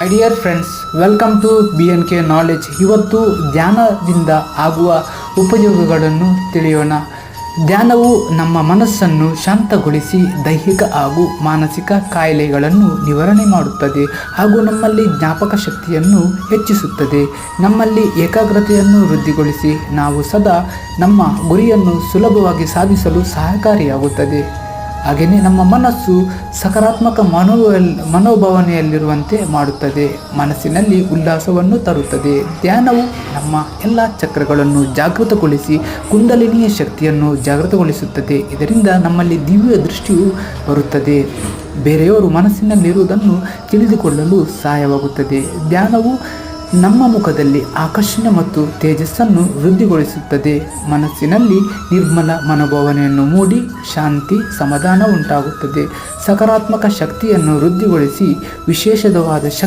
My dear friends welcome to B N K knowledge ಇವತ್ತು ಧ್ಯಾನದಿಂದ ಆಗುವ ಉಪಯೋಗಗಳನ್ನು ತಿಳಿಯೋಣ. ಧ್ಯಾನವು ನಮ್ಮ ಮನಸ್ಸನ್ನು ಶಾಂತಗೊಳಿಸಿ ದೈಹಿಕ ಹಾಗೂ ಮಾನಸಿಕ ಕಾಯಿಲೆಗಳನ್ನು ನಿವಾರಣೆ ಮಾಡುತ್ತದೆ ಹಾಗೂ ನಮ್ಮಲ್ಲಿ ಜ್ಞಾಪಕ ಶಕ್ತಿಯನ್ನು ಹೆಚ್ಚಿಸುತ್ತದೆ. ನಮ್ಮಲ್ಲಿ ಏಕಾಗ್ರತೆಯನ್ನು ವೃದ್ಧಿಗೊಳಿಸಿ ನಾವು ಸದಾ ನಮ್ಮ ಗುರಿಯನ್ನು ಸುಲಭವಾಗಿ ಸಾಧಿಸಲು ಸಹಕಾರಿಯಾಗುತ್ತದೆ. ಹಾಗೆಯೇ ನಮ್ಮ ಮನಸ್ಸು ಸಕಾರಾತ್ಮಕ ಮನೋ ಮನೋಭಾವನೆಯಲ್ಲಿರುವಂತೆ ಮಾಡುತ್ತದೆ. ಮನಸ್ಸಿನಲ್ಲಿ ಉಲ್ಲಾಸವನ್ನು ತರುತ್ತದೆ. ಧ್ಯಾನವು ನಮ್ಮ ಎಲ್ಲ ಚಕ್ರಗಳನ್ನು ಜಾಗೃತಗೊಳಿಸಿ ಕುಂಡಲಿನಿಯ ಶಕ್ತಿಯನ್ನು ಜಾಗೃತಗೊಳಿಸುತ್ತದೆ. ಇದರಿಂದ ನಮ್ಮಲ್ಲಿ ದಿವ್ಯ ದೃಷ್ಟಿಯು ಬರುತ್ತದೆ. ಬೇರೆಯವರು ಮನಸ್ಸಿನಲ್ಲಿರುವುದನ್ನು ತಿಳಿದುಕೊಳ್ಳಲು ಸಹಾಯವಾಗುತ್ತದೆ. ಧ್ಯಾನವು ನಮ್ಮ ಮುಖದಲ್ಲಿ ಆಕರ್ಷಣೆ ಮತ್ತು ತೇಜಸ್ಸನ್ನು ವೃದ್ಧಿಗೊಳಿಸುತ್ತದೆ. ಮನಸ್ಸಿನಲ್ಲಿ ನಿರ್ಮಲ ಮನೋಭಾವನೆಯನ್ನು ಮೂಡಿ ಶಾಂತಿ, ಸಮಾಧಾನ ಉಂಟಾಗುತ್ತದೆ. ಸಕಾರಾತ್ಮಕ ಶಕ್ತಿಯನ್ನು ವೃದ್ಧಿಗೊಳಿಸಿ ವಿಶೇಷವಾದ ಶಕ್ತಿ